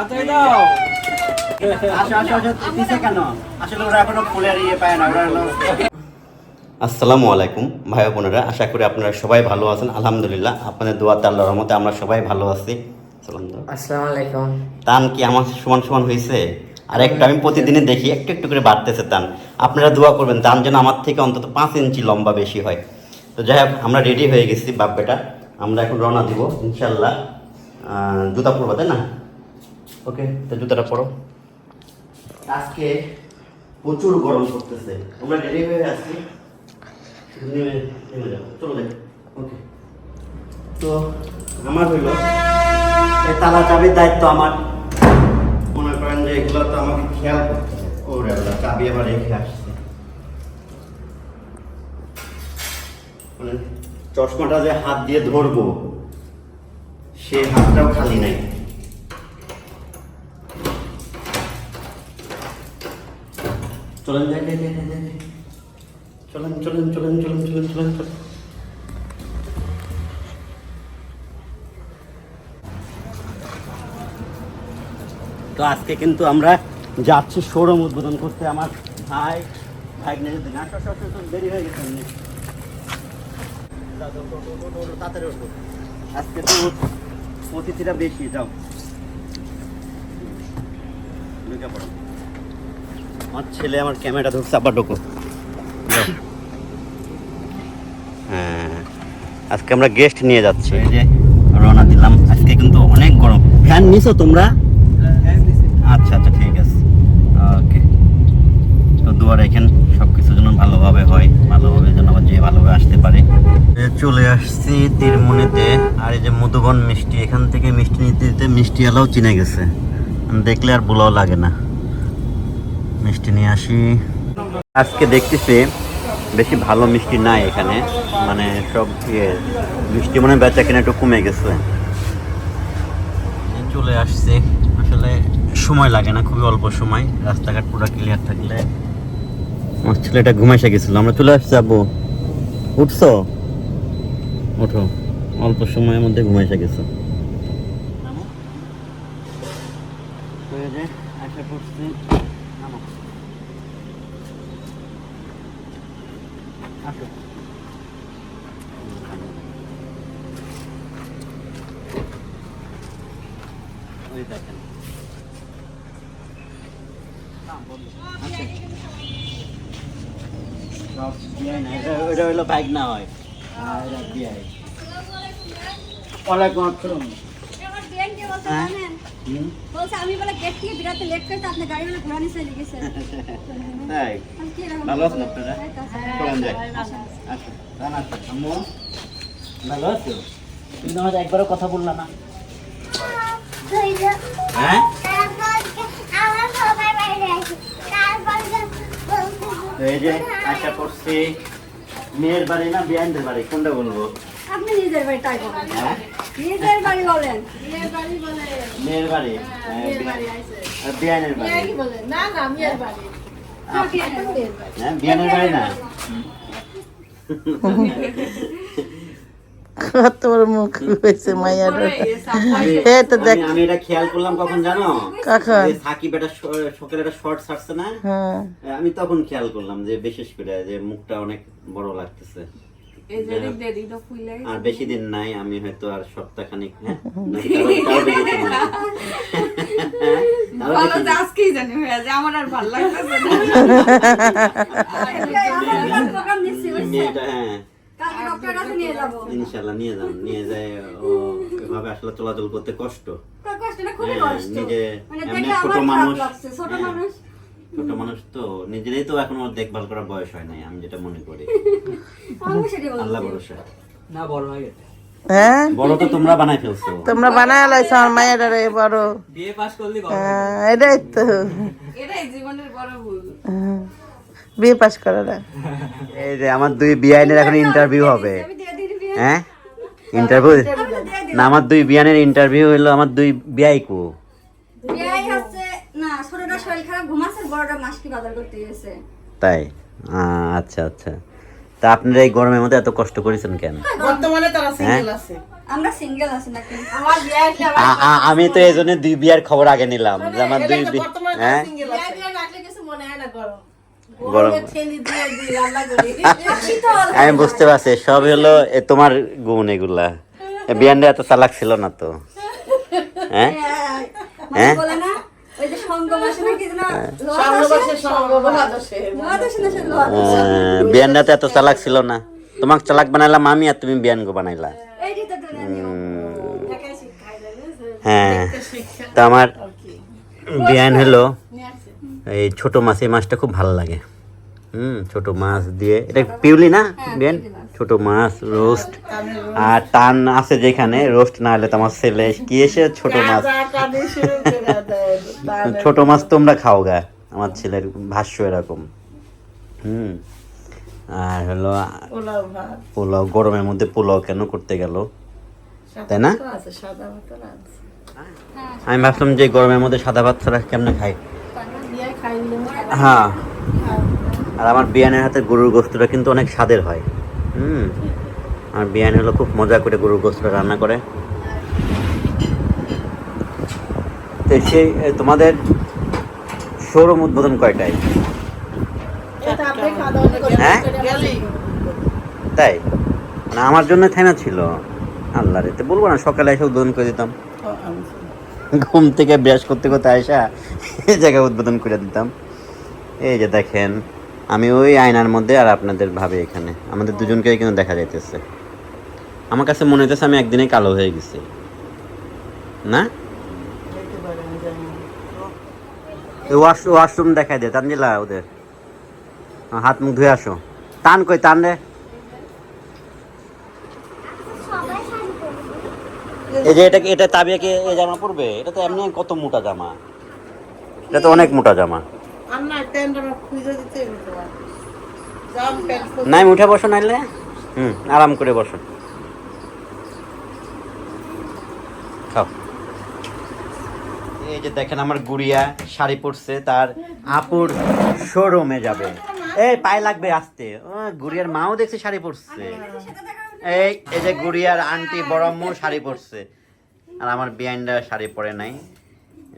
আচ্ছা দাও ইয়ে আসসালামু আলাইকুম ভাই বোনেরা আশা করি আপনারা সবাই ভালো আছেন আলহামদুলিল্লাহ। আপনাদের দোয়াতে আল্লাহর রহমতে আমরা সবাই ভালো আছি। সালাম আসসালামু আলাইকুম। তান কি আমার সমান সমান হয়েছে আর একটা আমি প্রতিদিনই দেখি একটু একটু করে বাড়তেছে তান। আপনারা দোয়া করবেন তান যেন আমার থেকে অন্তত পাঁচ ইঞ্চি লম্বা বেশি হয়। তো যাই হোক আমরা রেডি হয়ে গেছি বাপ বেটা আমরা এখন রওনা দিব ইনশাল্লাহ জুতা পরবো, তাই না? ওকে, তো জুতাটা পরো। আজকে প্রচুর গরম করতেছে আমরা রেডি হয়ে আসছি নেমে যাব। চলো যাই। ওকে। তো আমার হইল তালা চাবির দায়িত্ব আমার। মনে করেন যে এগুলো তো আমাকে খেয়াল করতে ওরে চাবি আবার রেখে আসছে। মানে চশমাটা যে হাত দিয়ে ধরবো সে হাতটাও খালি নাই চলেন যাই যাই যাই যাই। চলেন চলেন চলেন চলেন চলেন চলেন চলেন তো আজকে কিন্তু আমরা যাচ্ছি শোরুম উদ্বোধন করতে আমার ভাই ভাই নিয়ে না আসো, আসো, আসো, দেরি হয়ে গেছে তাড়াতাড়ি। আজকে তো অতিথিরা বেশি যাও। ঢুকে পড়ো। আমার ছেলে আমার ক্যামেরা ধরছে আবার ঢোকো। হ্যাঁ আজকে আমরা গেস্ট নিয়ে যাচ্ছি। এই যে রওনা দিলাম আজকে কিন্তু অনেক গরম। ফ্যান নিছো তোমরা? আচ্ছা আচ্ছা ঠিক আছে। ওকে তো দোয়া রাখেন সব কিছু যেন ভালোভাবে হয় ভালোভাবে যেন আবার যে ভালোভাবে আসতে পারে। চলে আসছি তীরমণিতে আর এই যে মধুবন মিষ্টি এখান থেকে মিষ্টি নিতে নিতে মিষ্টি আলাও চিনে গেছে। দেখলে আর বলাও লাগে না। মিষ্টি নিয়ে আসি। আজকে দেখতেছি বেশি ভালো মিষ্টি নাই এখানে। মানে সব ইয়ে মিষ্টি মনে বেচা কিনা একটু কমে গেছে। চলে আসছে। আসলে সময় লাগে না খুবই অল্প সময়। রাস্তাঘাট পুরো ক্লিয়ার থাকলে আমার ছেলেটা ঘুমাইসে গেছিল। আমরা চলে আসছি যাব উঠছো? ওঠো। অল্প সময়ের মধ্যে ঘুমাইসে গেছো। দেখেন এটা হইল বাইক না হয় আর এটা বিয়াই। ওয়ালাইকুম আসসালাম। আমার ভালো আছেন আপনারা ভালো আছো তুমি তো একবারও কথা বললা না হ্যাঁ তো এই যে আশা করছি মেয়ের বাড়ি না বিয়ানদের বাড়ি? কোনটা বলব? আপনি নিজের বাড়ি তাই বলেন। হ্যাঁ? নিজের বাড়ি বলেন। মেয়ের বাড়ি বলেন মেয়ের বাড়ি? হ্যাঁ, আর বিয়ানের বাড়ি? না না মেয়ের বাড়ি। হ্যাঁ বিয়ানের বাড়ি। না? কত বড় মুখ হয়েছে মাইয়ার। আমি- এই তো দেখ। আমি- এটা খেয়াল করলাম কখন জানো? কখন? যে সাকিব শ- শখের একটা শর্ট ছাড়ছে না? হ্যাঁ। আমি তখন খেয়াল করলাম যে বিশেষ করে যে মুখটা অনেক বড় লাগতেছে। আর বেশি দিন নাই আমি হয়তো আর সপ্তাহখানিক হ্যাঁ? হয়ে আমার আর ভালো লাগতেছে হ্যাঁ ইনশাল্লাহ নিয়ে যান নিয়ে যায় ও এভাবে আসলে চলাচল করতে কষ্ট। হ্যাঁ, কষ্ট। নিজে- মানে এমনি ছোট মানুষ। ছোট হ্যাঁ। মানুষ। তো নিজেরই তো এখনও দেখভাল করার বয়স হয় নাই আমি যেটা মনে করি। আল্লাহ ভরসা না বড় হয়ে গেছে। হ্যাঁ? বড় তো তোমরা বানাই ফেলছো। তোমরা বানায় লাইছো আমার মাইয়াটার বড়। বিয়ে পাস করলি বড় হ্যাঁ, এটাই তো। এটাই জীবনের বড় ভুল। হ্যাঁ, বিয়ে পাস করাটা এই যে আমার দুই বিআইনের এখন ইন্টারভিউ হবে। আমি দিয়ে দিই বিয়ে হ্যাঁ? ইন্টারভিউ না আমার দুই বিয়ানের ইন্টারভিউ হলো আমার দুই বিয়াই কো বিয়ে হচ্ছে না ছোটটা শরীর খারাপ ঘুমাচ্ছে বড়টা মাসকি বাজার করতে গেছে। তাই? আচ্ছা আচ্ছা। তা আপনারা এই গরমের মধ্যে এত কষ্ট করেছেন কেন? বর্তমানে তারা single আছে। আমরা সিঙ্গেল আছি নাকি? আমার বিয়ে আসলে আবার আ- আ- আমি তো এই জন্য দুই বিয়ার খবর আগে নিলাম যে আমার দুই বি- হ্যাঁ? বিয়ে রাখলে কিছু মনে হয় না গরম। গরম। আমি বুঝতে পারছি সব হলো এ তোমার গুণ এগুলা। বিয়ানটা এত চালাক ছিল না তো। হ্যাঁ। মানে হ্যাঁ? বলে না ওই যে সঙ্গম আসে নাকি যেন লোহা সঙ্গবাসে দোষে সঙ্গ মহাদশে লোহা দোষে না সে লোহা দোষে। বিয়ানটা এত চালাক ছিল না। তোমাকে চালাক বানাইলাম আমি আর তুমি বিয়ান গো বানাইলা। হ্যাঁ তো আমার বিয়ান হলো এই ছোট মাছ এই মাছটা খুব ভালো লাগে। হুম ছোট মাছ দিয়ে। এটা পিউলি না? বিয়ান? ছোট মাছ রোস্ট। আর টান আছে যেখানে রোস্ট না হলে তোমার ছেলে কি এসে ছোট মাছ? ছোট মাছ তোমরা খাও গা। আমার ছেলের ভাষ্য এরকম। হুম আর হলো পোলাও গরমের মধ্যে পোলাও কেন করতে গেল? তাই না? আমি ভাবলাম যে গরমের মধ্যে সাদা ভাত ছাড়া কেমনে খাই? হ্যাঁ। আর আমার বিয়ানের হাতে গরুর গোস্তটা কিন্তু অনেক স্বাদের হয়। হুম। আর বিয়ান হলো খুব মজা করে গরুর গোস্তটা রান্না করে। তো সেই তোমাদের শোরুম উদ্বোধন কয়টায়? হ্যাঁ? তাই? না, আমার জন্য থেমা ছিল। আল্লাহ রে তো বলব না, সকালে এসে উদ্বোধন করে দিতাম। ঘুম থেকে ব্রাশ করতে করতে আসা এই জায়গায় উদ্বোধন করে দিতাম। এই যে দেখেন, আমি ওই আয়নার মধ্যে আর আপনাদের ভাবে এখানে। আমাদের দুজনকে কিন্তু দেখা যাইতেছে। আমার কাছে মনে হইতেছে আমি একদিনে কালো হয়ে গেছি। না? ওয়াশ, ওয়াশরুম দেখাই দে, তানজিলা ওদের। হাত মুখ ধুয়ে আসো। টান কই টান রে? এই যে এটা এটা তাবিয়া কি এই জামা পরবে? এটা তো এমনি কত মোটা জামা? এটা তো অনেক মোটা জামা। নাই উঠে বসো নাইলে। হুম আরাম করে বসো। খাও। এই যে দেখেন আমার গুড়িয়া শাড়ি পরছে তার আপুর শোরুমে যাবে। এই পায়ে লাগবে আসতে। গুড়িয়ার মাও দেখছে শাড়ি পরছে। এই এই যে গুড়িয়ার আন্টি বড়ম্মু শাড়ি পরছে। আর আমার বিয়ানটা শাড়ি পরে নাই।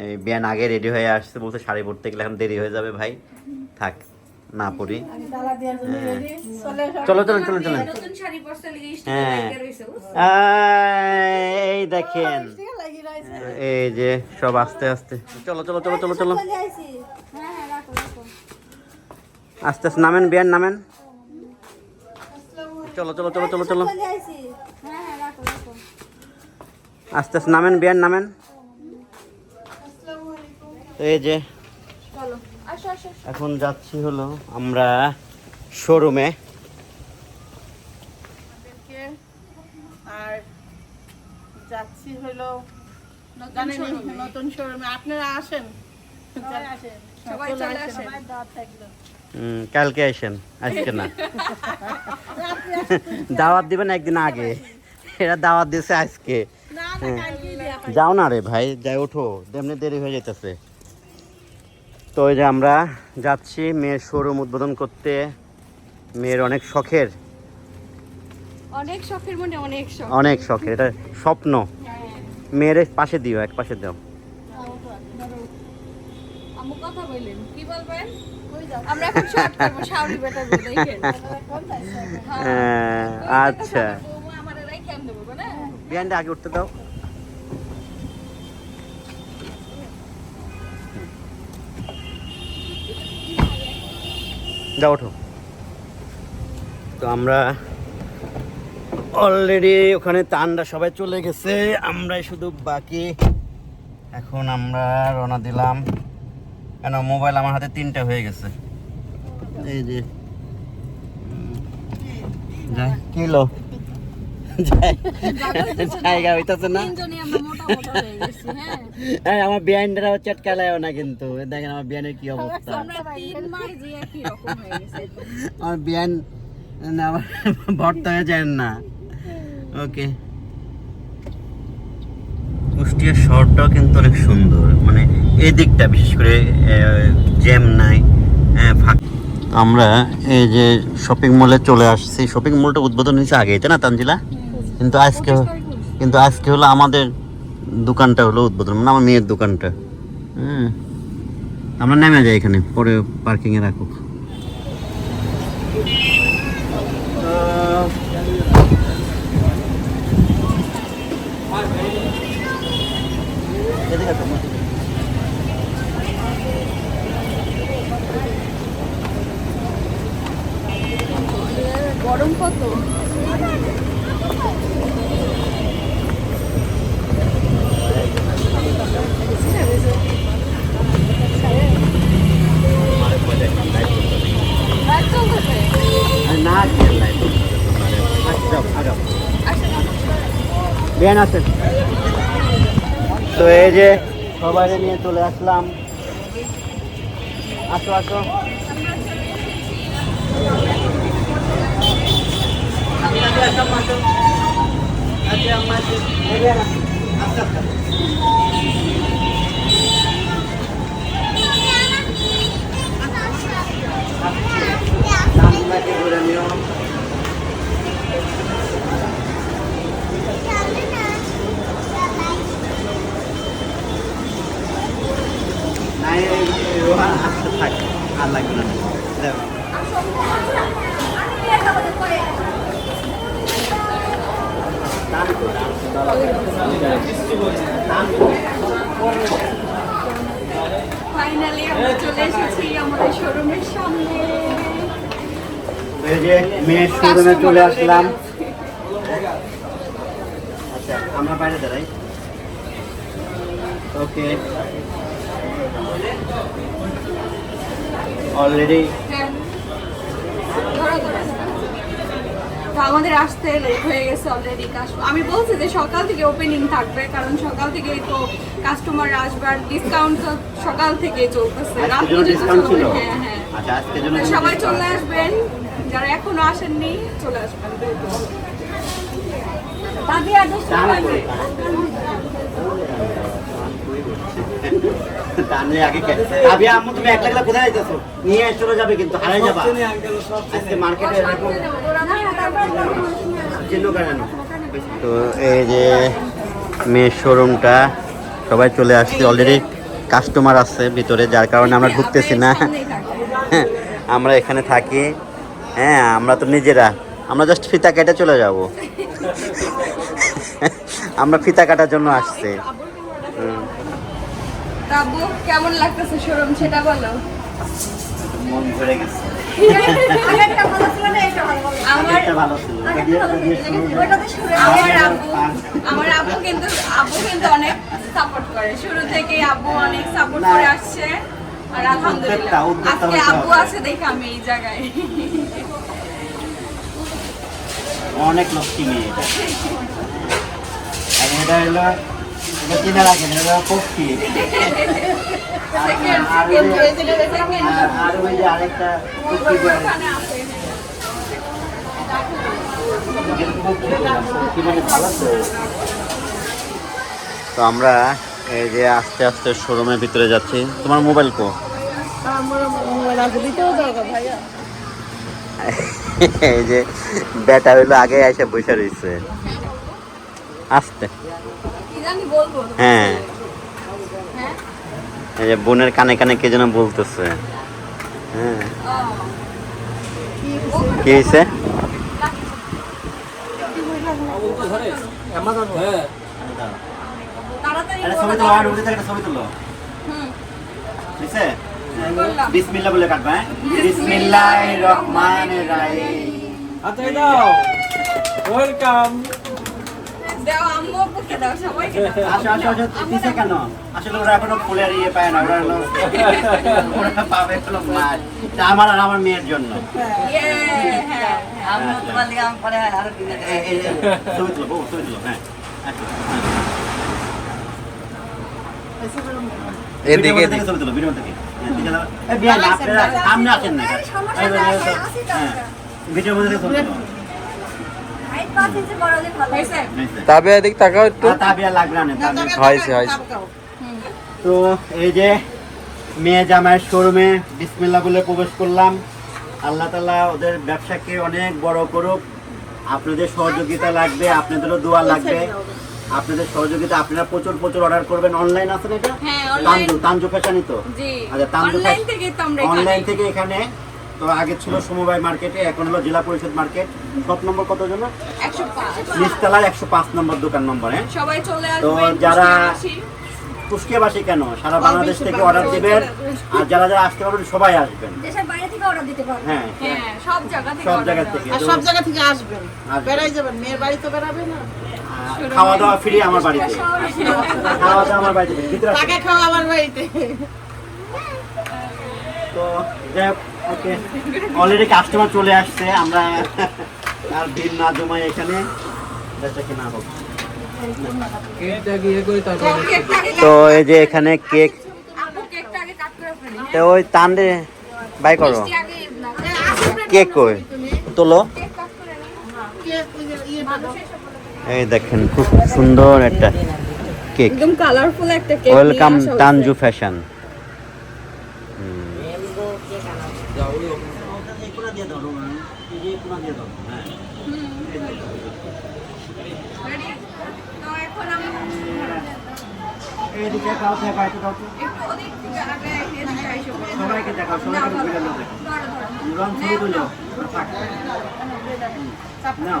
এই বিয়ান আগে রেডি হয়ে আসছে বলতে শাড়ি পরতে গেলে এখন দেরি হয়ে যাবে ভাই। থাক না পরি। চলো চলো চলো চলো নতুন শাড়ি পরতে লিগে হ্যাঁ। এই দেখেন। এই যে সব আস্তে আস্তে। চলো চলো চলো চলো চলো। চলে আইছি। হ্যাঁ, হ্যাঁ, রাখো, রাখো। আস্তে আস্তে নামেন বিয়ান নামেন। চলো চলো চলো চলো চলো। চলে। হ্যাঁ, হ্যাঁ, রাখো, রাখো। আস্তে আস্তে নামেন বিয়ান নামেন। তো এই যে এখন যাচ্ছি হলো আমরা শোরুমে। আর যাচ্ছি হলো নতুন শোরুমে। আপনারা আসেন। সবাই চলে আসে হুম, কালকে আসেন আজকে না। দাওয়াত দিবেন একদিন আগে। এরা দাওয়াত দিয়েছে আজকে। হ্যাঁ। যাও না রে ভাই যাই ওঠো। তেমনি দেরি হয়ে যেতেছে তো ওই যে আমরা যাচ্ছি মেয়ের শোরুম উদ্বোধন করতে। মেয়ের অনেক শখের। অনেক শখের মনে অনেক শখ। অনেক শখের এটা স্বপ্ন। মেয়ের পাশে দিও এক পাশে দাও। আম্মু কথা বললেন। কি বলবেন? আমরা এখন শর্ট করব শাওরি বেটা বলে দেখেন। হ্যাঁ, আচ্ছা। দেবো না? বিয়ানটা আগে উঠতে দাও। ওঠো। তো আমরা অলরেডি ওখানে তানরা সবাই চলে গেছে। আমরাই শুধু বাকি। এখন আমরা রওনা দিলাম। কেন মোবাইল আমার হাতে তিনটা হয়ে গেছে। এই যে। যাই কিলো জায়গা হইতাছে না? হয়ে গেছি হ্যাঁ। এই, আমার না কিন্তু। দেখেন আমার বিয়ানের কি অবস্থা। আমরা আমার বিয়ান না, আমার ভর্তা হয়ে যায় না। ওকে। কুষ্টিয়ার শহরটাও কিন্তু অনেক সুন্দর। মানে এই দিকটা বিশেষ করে জ্যাম নাই আমরা এই যে শপিং মলে চলে আসছি। শপিং মলটা উদ্বোধন হয়েছে আগে তাই না, তানজিলা? কিন্তু আজকে কিন্তু আজকে হলো আমাদের দোকানটা হলো উদ্বোধন মানে আমার মেয়ের দোকানটা। হ্যাঁ আমরা নেমে যাই এখানে, পরে পার্কিংয়ে রাখুক। গরম কত? তো এই যে সবাই নিয়ে চলে আসলাম। আসো আসো। দামগুলাকে ঘুরে নিও নাই এই রোহান আসতে থাক আর লাগবে না দেখো দাম তো দাম তো ফাইনালি আমরা চলে এসেছি আমাদের শোরুমের সামনে। এই যে মেয়ের শোরুমে চলে আসলাম। আচ্ছা আমরা বাইরে দাঁড়াই। ওকে অলরেডি হ্যাঁ। ধরো, ধরো। তো আমাদের আসতে লেট হয়ে গেছে অলরেডি আমি বলছি যে সকাল থেকে ওপেনিং থাকবে কারণ সকাল থেকে তো কাস্টমার আসবার ডিসকাউন্ট তো সকাল থেকে চলতেছে। রাত পর্যন্ত চলবে হ্যাঁ হ্যাঁ। আচ্ছা সবাই চলে আসবেন। যারা এখনও আসেননি চলে আসবেন দশ দাম টাকা করে। টানলে আগে আম্মু তুমি একলা একলা কোথায় যাইতেছো? নিয়ে চলে যাবে কিন্তু হারাই যাবা। আজকে মার্কেটে এরকম তো এই যে মেয়ের শোরুমটা সবাই চলে আসছে। অলরেডি কাস্টমার আছে ভিতরে যার কারণে আমরা ঢুকতেছি না। হ্যাঁ, আমরা এখানে থাকি। হ্যাঁ আমরা তো নিজেরা। আমরা জাস্ট ফিতা কেটে চলে যাব। আমরা ফিতা কাটার জন্য আসছি। হুম, তাবু কেমন লাগতেছে শোরুম? সেটা বলো। মন ভরে গেছে। আমার আব্বু কিন্তু আব্বু কিন্তু অনেক সাপোর্ট করে। শুরু থেকে আব্বু অনেক সাপোর্ট করে আসছে। আর আলহামদুলিল্লাহ। আজকে আব্বু আছে দেখে আমি এই জায়গায়। অনেক লক্ষ্মী মেয়ে এটা। আর এটা হলো আর ওই যে- আরেকটা তো। আমরা এই যে আস্তে আস্তে শোরুমের ভিতরে যাচ্ছি। তোমার মোবাইল কো? এই যে বেটা হইল আগে এসে বসে রয়েছে আস্তে। হ্যাঁ। হ্যাঁ? এই যে বোনের কানে কানে কে যেন বলতেছে। হ্যাঁ। ও কি হয়েছে হ্যাঁ একটা বলো, কাটবা হ্যাঁ? বিসমিল্লাহ রহমান রাহিম। আচ্ছা দাও। ওয়েলকাম দাও আম্মু আব্বুকে দাও সবাইকে দাও। আসো আসো আসো দিছে কেন? আসলে ওরা এখনও ফুলের ইয়ে পায় না ওরা ওরা পাবে হলো মাছ। আমার আর আমার মেয়ের জন্য। ইয়ে হ্যাঁ তুলো বউ, তুলো থেকে। আপনারা সামনে আসেন না। হ্যাঁ, ভিডিওর মধ্যে তবে এদিক তাকাও একটু। আর লাগবে না, হয়েছে, হয়েছে। তো এই যে মেয়ে জামাইয়ের শোরুমে বিসমিল্লাহ বলে প্রবেশ করলাম। আল্লাহ তালা ওদের ব্যবসাকে অনেক বড় করুক। আপনাদের সহযোগিতা লাগবে আপনাদেরও দোয়া লাগবে। আপনাদের সহযোগিতা আপনারা প্রচুর প্রচুর অর্ডার করবেন। অনলাইন আছে না এটা? হ্যাঁ, তানজু তানজু ফ্যাশনই তো? আচ্ছা তানজু অনলাইন থেকে এখানে তো আগে ছিল সমবায় মার্কেটে এখন হলো জেলা পরিষদ মার্কেট। শপ নম্বর কত 105 নিচতলায় একশো পাঁচ নম্বর দোকান নম্বর। হ্যাঁ সবাই চলে তো যারা- কুষ্টিয়াবাসী। কেন? সারা বাংলাদেশ থেকে অর্ডার দিবেন আর যারা যারা আসতে পারবেন সবাই আসবেন। দেশের বাইরে থেকে অর্ডার দিতে পারবে হ্যাঁ। হ্যাঁ সব জায়গা থেকে সব জায়গা থেকে। আর সব জায়গা থেকে আসবেন। বেড়াই যাবেন। মেয়ের বাড়ি তো বেড়াবে না। খাওয়া দাওয়া ফ্রি আমার বাড়িতে। খাওয়া দাওয়া আমার বাড়িতে। ভিতরে খাওয়া আমার বাড়িতে। তো যাই হোক ওকে অলরেডি কাস্টমার চলে আসছে আমরা আর ভিড় না জমাই এখানে। বেচা কেনা হোক। তো এই যে এখানে কেক আপু কেকটা আগে কাট করে ফেলি। তো ওই টান রে বাই করো। কেক কই? তোলো। কেক কাট করে নিই। কে ওই যে ইয়ে বানাও। এই দেখেন খুব সুন্দর একটা কেক। একদম কালারফুল একটা কেক ওয়েলকাম তানজু ফ্যাশন তো এখন আমি একটু দাও তো। একটু ওদিক থেকে আগে এদিকে আইসো। সবাইকে দেখাও সবাইকে ভিডিও দাও রং ছবি তুলো থাক। নাও।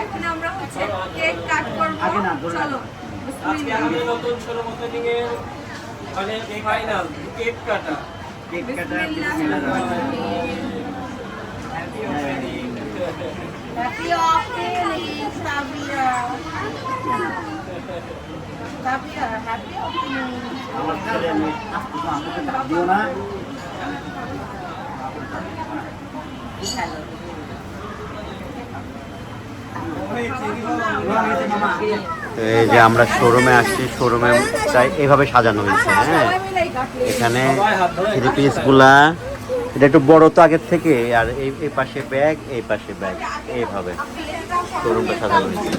এখন আমরা হচ্ছে কেক কাট করব। আগে না, ধরে চলো। আজকে আমাদের নতুন শোরুম ওপেনিং এর মানে ফাইনাল কেক কাটা। কেক কাটা Happy opening, Sabia. Sabia, happy opening. আমার ছেলে মেয়ে আসতে তো আমাকে ডাক দিও না এই যে আমরা শোরুমে আসছি শোরুমে তাই এভাবে সাজানো হয়েছে হ্যাঁ। এখানে থ্রি পিসগুলা এটা একটু বড় তো আগের থেকে আর এই এই পাশে ব্যাগ এই পাশে ব্যাগ এইভাবে শোরুমটা সাজানো হয়েছে।